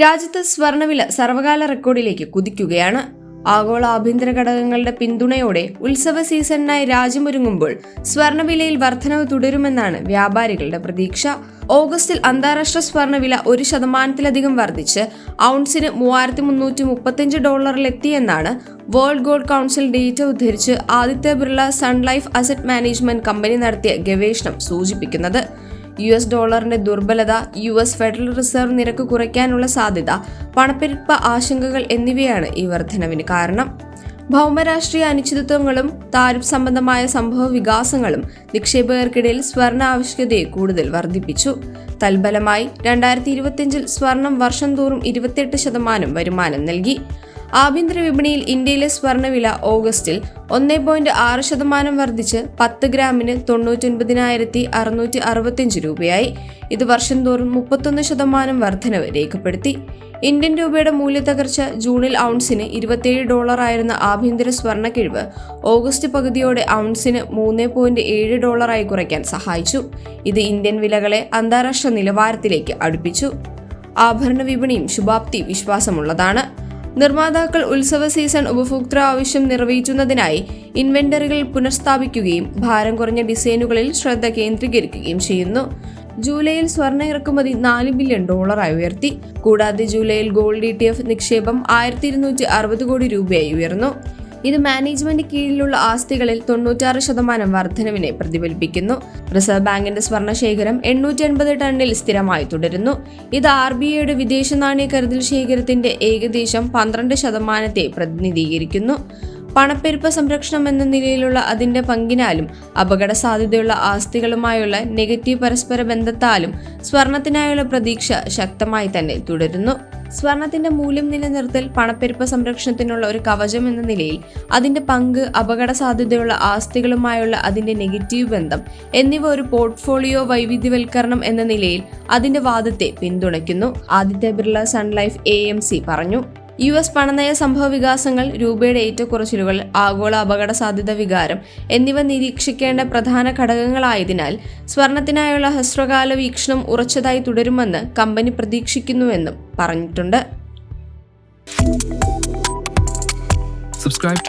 രാജ്യത്ത് സ്വർണവില സർവകാല റെക്കോർഡിലേക്ക് കുതിക്കുകയാണ്. ആഗോള ആഭ്യന്തര ഘടകങ്ങളുടെ പിന്തുണയോടെ ഉത്സവ സീസണിനായി രാജ്യമൊരുങ്ങുമ്പോൾ സ്വർണവിലയിൽ വർധനവ് തുടരുമെന്നാണ് വ്യാപാരികളുടെ പ്രതീക്ഷ. ഓഗസ്റ്റിൽ അന്താരാഷ്ട്ര സ്വർണവില ഒരു ശതമാനത്തിലധികം വർദ്ധിച്ച് ഔൺസിന് മൂവായിരത്തി മുന്നൂറ്റി മുപ്പത്തിയഞ്ച് ഡോളറിലെത്തിയെന്നാണ് വേൾഡ് ഗോൾഡ് കൗൺസിൽ ഡേറ്റ ഉദ്ധരിച്ച് Aditya Birla Sun Life asset management company നടത്തിയ ഗവേഷണം സൂചിപ്പിക്കുന്നത്. യു എസ് ഡോളറിന്റെ ദുർബലത യു എസ് ഫെഡറൽ റിസർവ് നിരക്ക് കുറയ്ക്കാനുള്ള സാധ്യത പണപ്പെരുപ്പ ആശങ്കകൾ എന്നിവയാണ് ഈ വർധനവിന് കാരണം. ഭൗമരാഷ്ട്രീയ അനിശ്ചിതത്വങ്ങളും താരിഫ് സംബന്ധമായ സംഭവ വികാസങ്ങളും നിക്ഷേപകർക്കിടയിൽ സ്വർണ ആവശ്യകതയെ കൂടുതൽ വർദ്ധിപ്പിച്ചു തൽബലമായി രണ്ടായിരത്തി ഇരുപത്തിയഞ്ചിൽ സ്വർണം വർഷം തോറും ഇരുപത്തിയെട്ട് ശതമാനം വരുമാനം നൽകി. ആഭ്യന്തര വിപണിയിൽ ഇന്ത്യയിലെ സ്വർണവില ഓഗസ്റ്റിൽ ഒന്നേ പോയിന്റ് ആറ് ശതമാനം വർദ്ധിച്ച് പത്ത് ഗ്രാമിന് തൊണ്ണൂറ്റൊൻപതിനായിരത്തി അറുന്നൂറ്റി അറുപത്തിയഞ്ച് രൂപയായി. ഇത് വർഷം തോറും മുപ്പത്തൊന്ന് ശതമാനം വർധനവ് രേഖപ്പെടുത്തി. ഇന്ത്യൻ രൂപയുടെ മൂല്യത്തകർച്ച ജൂണിൽ ഔൺസിന് ഇരുപത്തിയേഴ് ഡോളറായിരുന്ന ആഭ്യന്തര സ്വർണക്കിഴിവ് ഓഗസ്റ്റ് പകുതിയോടെ ഔൺസിന് മൂന്ന് പോയിന്റ് ഏഴ് ഡോളറായി കുറയ്ക്കാൻ സഹായിച്ചു. ഇത് ഇന്ത്യൻ വിലകളെ അന്താരാഷ്ട്ര നിലവാരത്തിലേക്ക് അടുപ്പിച്ചു. ആഭരണ വിപണിയും ശുഭാപ്തി വിശ്വാസമുള്ളതാണ്. നിർമ്മാതാക്കൾ ഉത്സവ സീസൺ ഉപഭോക്തൃ ആവശ്യം നിറവേറ്റുന്നതിനായി ഇൻവെന്ററികൾ പുനഃസ്ഥാപിക്കുകയും ഭാരം കുറഞ്ഞ ഡിസൈനുകളിൽ ശ്രദ്ധ കേന്ദ്രീകരിക്കുകയും ചെയ്യുന്നു. ജൂലൈയിൽ സ്വർണ ഇറക്കുമതി നാല് ബില്യൺ ഡോളറായി ഉയർത്തി. കൂടാതെ ജൂലൈയിൽ ഗോൾഡ് ഇ ടി എഫ് നിക്ഷേപം ആയിരത്തി ഇരുന്നൂറ്റി അറുപത് കോടി രൂപയായി ഉയർന്നു. ഇത് മാനേജ്മെന്റ് കീഴിലുള്ള ആസ്തികളിൽ തൊണ്ണൂറ്റാറ് ശതമാനം വർധനവിനെ പ്രതിഫലിപ്പിക്കുന്നു. റിസർവ് ബാങ്കിന്റെ സ്വർണശേഖരം എണ്ണൂറ്റി അൻപത് ടണ്ണിൽ സ്ഥിരമായി തുടരുന്നു. ഇത് ആർ ബി ഐയുടെ വിദേശ നാണയ കരുതൽ ശേഖരത്തിന്റെ ഏകദേശം പന്ത്രണ്ട് ശതമാനത്തെ പ്രതിനിധീകരിക്കുന്നു. പണപ്പെരുപ്പ സംരക്ഷണം എന്ന നിലയിലുള്ള അതിന്റെ പങ്കിനാലും അപകട സാധ്യതയുള്ള ആസ്തികളുമായുള്ള നെഗറ്റീവ് പരസ്പര ബന്ധത്താലും സ്വർണത്തിനായുള്ള പ്രതീക്ഷ ശക്തമായി തന്നെ തുടരുന്നു. സ്വർണത്തിന്റെ മൂല്യം നിലനിർത്തൽ പണപ്പെരുപ്പ സംരക്ഷണത്തിനുള്ള ഒരു കവചം എന്ന നിലയിൽ അതിന്റെ പങ്ക് അപകട സാധ്യതയുള്ള ആസ്തികളുമായുള്ള അതിന്റെ നെഗറ്റീവ് ബന്ധം എന്നിവ ഒരു പോർട്ട്ഫോളിയോ വൈവിധ്യവൽക്കരണം എന്ന നിലയിൽ അതിന്റെ വാദത്തെ പിന്തുണയ്ക്കുന്നു. Aditya Birla Sun Life A M C പറഞ്ഞു. യു എസ് പണനയ സംഭവ വികാസങ്ങൾ രൂപയുടെ ഏറ്റക്കുറച്ചിലുകൾ ആഗോള അപകട സാധ്യത വികാരം എന്നിവ നിരീക്ഷിക്കേണ്ട പ്രധാന ഘടകങ്ങളായതിനാൽ സ്വർണത്തിനായുള്ള ഹ്രസ്വകാല വീക്ഷണം ഉറച്ചതായി തുടരുമെന്ന് കമ്പനി പ്രതീക്ഷിക്കുന്നുവെന്നും പറഞ്ഞിട്ടുണ്ട് Subscribe.